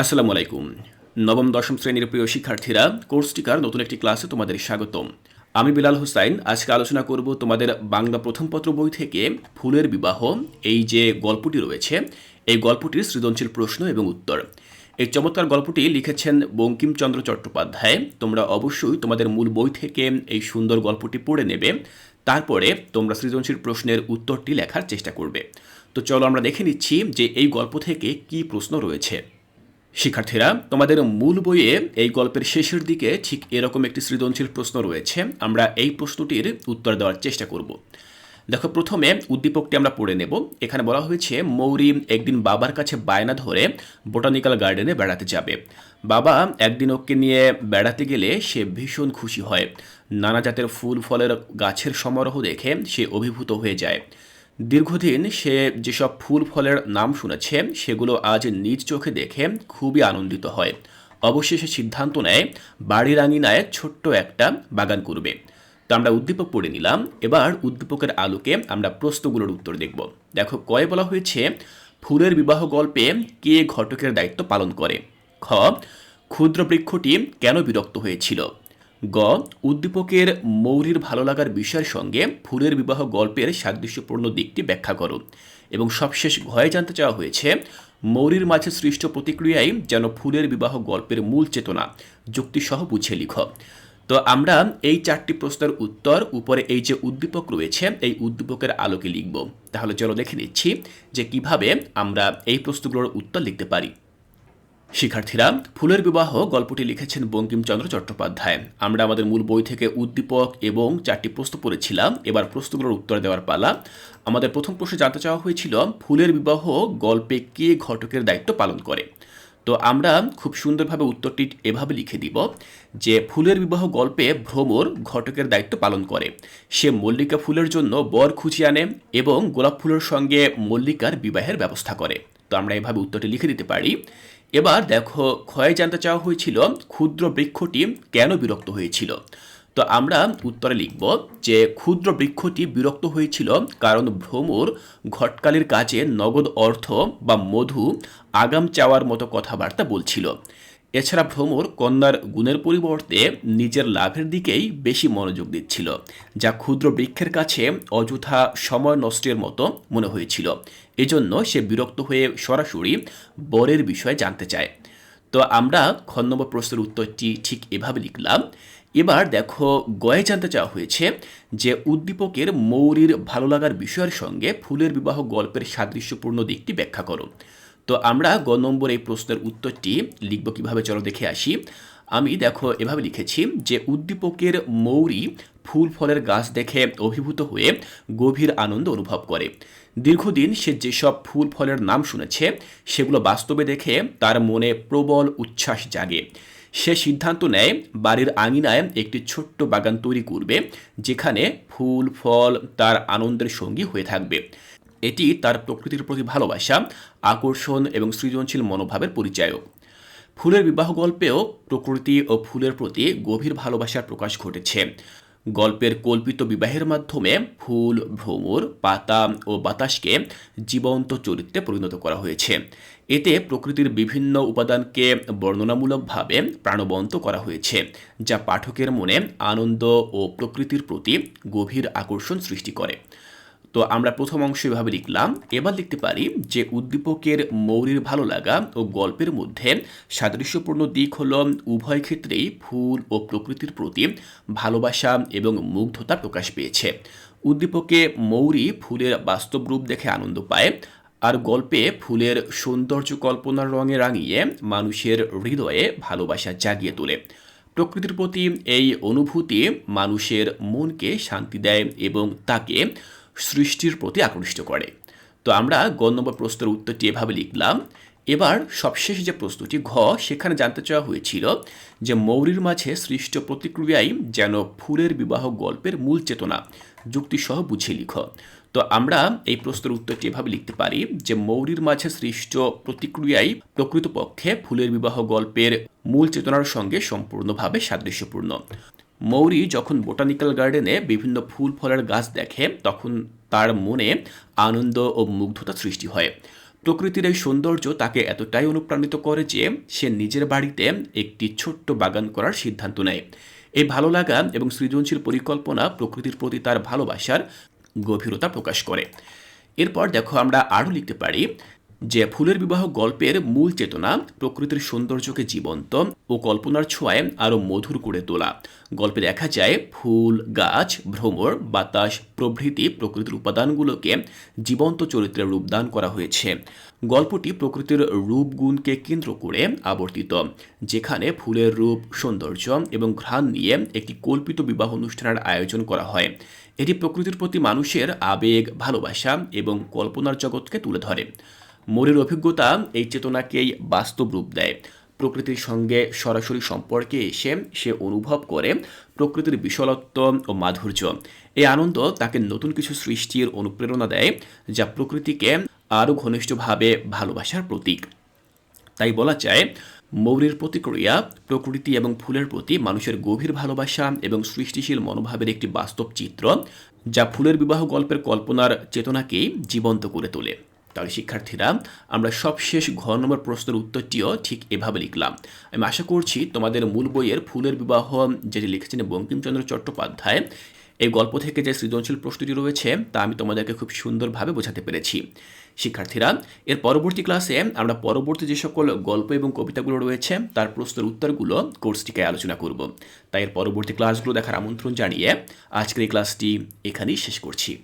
আসসালামু আলাইকুম। নবম, দশম শ্রেণির প্রিয় শিক্ষার্থীরা, কোর্স টিকার নতুন একটি ক্লাসে তোমাদের স্বাগতম। আমি বিলাল হোসাইন। আজকে আলোচনা করব তোমাদের বাংলা প্রথম পত্র বই থেকে ফুলের বিবাহ, এই যে গল্পটি রয়েছে, এই গল্পটির সৃজনশীল প্রশ্ন এবং উত্তর। এই চমৎকার গল্পটি লিখেছেন বঙ্কিমচন্দ্র চট্টোপাধ্যায়। তোমরা অবশ্যই তোমাদের মূল বই থেকে এই সুন্দর গল্পটি পড়ে নেবে। তারপরে তোমরা সৃজনশীল প্রশ্নের উত্তরটি লেখার চেষ্টা করবে। তো চলো আমরা দেখে নিচ্ছি যে এই গল্প থেকে কি প্রশ্ন রয়েছে। শিক্ষার্থীরা, তোমাদের মূল বইয়ে এই গল্পের শেষের দিকে ঠিক এরকম একটি সৃজনশীল প্রশ্ন রয়েছে। আমরা এই প্রশ্নটির উত্তর দেওয়ার চেষ্টা করব। দেখো, প্রথমে উদ্দীপকটি আমরা পড়ে নেব। এখানে বলা হয়েছে, মৌরি একদিন বাবার কাছে বায়না ধরে বোটানিক্যাল গার্ডেনে বেড়াতে যাবে। বাবা একদিন ওকে নিয়ে বেড়াতে গেলে সে ভীষণ খুশি হয়। নানা জাতের ফুল, ফলের গাছের সমারোহ দেখে সে অভিভূত হয়ে যায়। দীর্ঘদিন সে যেসব ফুল ফলের নাম শুনেছে, সেগুলো আজ নিজ চোখে দেখে খুবই আনন্দিত হয়। অবশেষে সিদ্ধান্ত নেয় বাড়ির আঙিনায় ছোট্ট একটা বাগান করবে। তো আমরা উদ্দীপক পড়ে নিলাম। এবার উদ্দীপকের আলোকে আমরা প্রশ্নগুলোর উত্তর দেখব। দেখো, কয়ে বলা হয়েছে, ফুলের বিবাহ গল্পে কে ঘটকের দায়িত্ব পালন করে? খ ক্ষুদ্র বৃক্ষটি কেন বিরক্ত হয়েছিল? গ, উদ্দীপকের মৌরির ভালো লাগার বিষয়ের সঙ্গে ফুলের বিবাহ গল্পের সাদৃশ্যপূর্ণ দিকটি ব্যাখ্যা করো এবং সবশেষ ভয়ে জানতে চাওয়া হয়েছে, মৌরির মাঝে সৃষ্ট প্রতিক্রিয়াই যেন ফুলের বিবাহ গল্পের মূল চেতনা। যুক্তিসহ বুঝিয়ে লিখ। তো আমরা এই চারটি প্রশ্নের উত্তর, উপরে এই যে উদ্দীপক রয়েছে, এই উদ্দীপকের আলোকে লিখব। তাহলে চলো দেখে নিচ্ছি যে কীভাবে আমরা এই প্রশ্নগুলোর উত্তর লিখতে পারি। শিক্ষার্থীরা, ফুলের বিবাহ গল্পটি লিখেছেন বঙ্কিমচন্দ্র চট্টোপাধ্যায়। আমরা আমাদের মূল বই থেকে উদ্দীপক এবং চারটি প্রশ্ন পড়েছিলাম। এবার প্রশ্নগুলোর উত্তর দেওয়ার পালা। আমাদের প্রথম প্রশ্নে জানতে চাওয়া হয়েছিল, ফুলের বিবাহ গল্পে কে ঘটকের দায়িত্ব পালন করে? তো আমরা খুব সুন্দরভাবে উত্তরটি এভাবে লিখে দিব যে, ফুলের বিবাহ গল্পে ভ্রমর ঘটকের দায়িত্ব পালন করে। সে মল্লিকা ফুলের জন্য বর খুঁজে আনে এবং গোলাপ ফুলের সঙ্গে মল্লিকার বিবাহের ব্যবস্থা করে। তো আমরা এভাবে উত্তরটি লিখে দিতে পারি। এবার দেখো, ক্ষয় জানতে চাওয়া হয়েছিল, ক্ষুদ্র বৃক্ষটি কেন বিরক্ত হয়েছিল? তো আমরা উত্তরে লিখব যে, ক্ষুদ্র বৃক্ষটি বিরক্ত হয়েছিল কারণ ভ্রমর ঘটকালির কাজে নগদ অর্থ বা মধু আগাম চাওয়ার মতো কথাবার্তা বলছিল। এছাড়া ভ্রমর কন্যার গুণের পরিবর্তে নিজের লাভের দিকেই বেশি মনোযোগ দিচ্ছিল, যা ক্ষুদ্র বৃক্ষের কাছে অযথা সময় নষ্টের মতো মনে হয়েছিল। এজন্য সে বিরক্ত হয়ে সরাসরি বরের বিষয়ে জানতে চায়। তো আমরা খ নম্বর প্রশ্নের উত্তরটি ঠিক এভাবে লিখলাম। এবার দেখো, গয়ে জানতে চাওয়া হয়েছে যে উদ্দীপকের মৌরির ভালো লাগার বিষয়ের সঙ্গে ফুলের বিবাহ গল্পের সাদৃশ্যপূর্ণ দিকটি ব্যাখ্যা করো। তো আমরা গ নম্বর এই প্রশ্নের উত্তরটি লিখব কীভাবে চলো দেখে আসি। আমি দেখো এভাবে লিখেছি যে উদ্দীপকের মৌরি ফুল ফলের গাছ দেখে অভিভূত হয়ে গভীর আনন্দ অনুভব করে। দীর্ঘদিন সে যেসব ফুল ফলের নাম শুনেছে, সেগুলো বাস্তবে দেখে তার মনে প্রবল উচ্ছ্বাস জাগে। সে সিদ্ধান্ত নেয়, বাড়ির আঙিনায় একটি ছোট্ট বাগান তৈরি করবে, যেখানে ফুল, ফল তার আনন্দের সঙ্গী হয়ে থাকবে। এটি তার প্রকৃতির প্রতি ভালোবাসা, আকর্ষণ এবং সৃজনশীল মনোভাবের পরিচায়ক। ফুলের বিবাহ গল্পেও প্রকৃতি ও ফুলের প্রতি গভীর ভালোবাসার প্রকাশ ঘটেছে। গল্পের কল্পিত বিবাহের মাধ্যমে ফুল, ভ্রমর, পাতা ও বাতাসকে জীবন্ত চরিত্রে পরিণত করা হয়েছে। এতে প্রকৃতির বিভিন্ন উপাদানকে বর্ণনামূলকভাবে প্রাণবন্ত করা হয়েছে, যা পাঠকের মনে আনন্দ ও প্রকৃতির প্রতি গভীর আকর্ষণ সৃষ্টি করে। তো আমরা প্রথম অংশ এভাবে লিখলাম। এবার লিখতে পারি যে উদ্দীপকের মৌরির ভালো লাগা ও গল্পের মধ্যে সাদৃশ্যপূর্ণ দিক হল উভয় ক্ষেত্রেই ফুল ও প্রকৃতির প্রতি ভালোবাসা এবং মুগ্ধতা প্রকাশ পেয়েছে। উদ্দীপকে মৌরি ফুলের বাস্তব রূপ দেখে আনন্দ পায় আর গল্পে ফুলের সৌন্দর্য কল্পনার রঙে রাঙিয়ে মানুষের হৃদয়ে ভালোবাসা জাগিয়ে তোলে। প্রকৃতির প্রতি এই অনুভূতি মানুষের মনকে শান্তি দেয় এবং তাকে সৃষ্টির প্রতি আকৃষ্ট করে। তো আমরা গ নম্বর প্রশ্নের উত্তরটি এভাবে লিখলাম। এবার সবশেষ যে প্রশ্নটি, ঘ, সেখানে জানতে চাওয়া হয়েছিল যে মৌরির মাঝে সৃষ্ট প্রতিক্রিয়াই যেন ফুলের বিবাহ গল্পের মূল চেতনা। যুক্তিসহ বুঝে লিখ। তো আমরা এই প্রশ্নের উত্তরটি এভাবে লিখতে পারি যে মৌরির মাঝে সৃষ্ট প্রতিক্রিয়াই প্রকৃতপক্ষে ফুলের বিবাহ গল্পের মূল চেতনার সঙ্গে সম্পূর্ণভাবে সাদৃশ্যপূর্ণ। মৌরি যখন বোটানিক্যাল গার্ডেনে বিভিন্ন ফুল, ফলের গাছ দেখে, তখন তার মনে আনন্দ ও মুগ্ধতা সৃষ্টি হয়। প্রকৃতির এই সৌন্দর্য তাকে এতটাই অনুপ্রাণিত করে যে সে নিজের বাড়িতে একটি ছোট্ট বাগান করার সিদ্ধান্ত নেয়। এই ভালো লাগা এবং সৃজনশীল পরিকল্পনা প্রকৃতির প্রতি তার ভালোবাসার গভীরতা প্রকাশ করে। এরপর দেখো আমরা আরও লিখতে পারি যে ফুলের বিবাহ গল্পের মূল চেতনা প্রকৃতির সৌন্দর্যকে জীবন্ত ও কল্পনার ছোঁয়ায় আরও মধুর করে তোলা। গল্পে দেখা যায় ফুল, গাছ, ভ্রমর, বাতাস, প্রভৃতি প্রকৃতির উপাদানগুলোকে জীবন্ত চরিত্রে রূপদান করা হয়েছে। গল্পটি প্রকৃতির রূপগুণকে কেন্দ্র করে আবর্তিত, যেখানে ফুলের রূপ, সৌন্দর্য এবং ঘ্রাণ নিয়ে একটি কল্পিত বিবাহ অনুষ্ঠানের আয়োজন করা হয়। এটি প্রকৃতির প্রতি মানুষের আবেগ, ভালোবাসা এবং কল্পনার জগৎকে তুলে ধরে। মোরের অভিজ্ঞতা এই চেতনাকেই বাস্তব রূপ দেয়। প্রকৃতির সঙ্গে সরাসরি সম্পর্কে এসে সে অনুভব করে প্রকৃতির বিশালত্ব ও মাধুর্য। এই আনন্দ তাকে নতুন কিছু সৃষ্টির অনুপ্রেরণা দেয়, যা প্রকৃতিকে আরও ঘনিষ্ঠভাবে ভালোবাসার প্রতীক। তাই বলা যায়, মৌরির প্রতিক্রিয়া প্রকৃতি এবং ফুলের প্রতি মানুষের গভীর ভালোবাসা এবং সৃষ্টিশীল মনোভাবের একটি বাস্তব চিত্র, যা ফুলের বিবাহ গল্পের কল্পনার চেতনাকেই জীবন্ত করে তোলে। তাহলে, শিক্ষার্থীরা, আমরা সবশেষ ঘ নম্বর প্রশ্নের উত্তরটিও ঠিক এভাবে লিখলাম। আমি আশা করছি তোমাদের মূল বইয়ের ফুলের বিবাহ, যেটি লিখেছেন বঙ্কিমচন্দ্র চট্টোপাধ্যায়, এই গল্প থেকে যে সৃজনশীল প্রশ্নটি রয়েছে, তা আমি তোমাদেরকে খুব সুন্দরভাবে বোঝাতে পেরেছি। শিক্ষার্থীরা, এর পরবর্তী ক্লাসে আমরা পরবর্তী যে সকল গল্প এবং কবিতাগুলো রয়েছে, তার প্রশ্নের উত্তরগুলো কোর্সটিকে আলোচনা করব। তাই এর পরবর্তী ক্লাসগুলো দেখার আমন্ত্রণ জানিয়ে আজকের এই ক্লাসটি এখানেই শেষ করছি।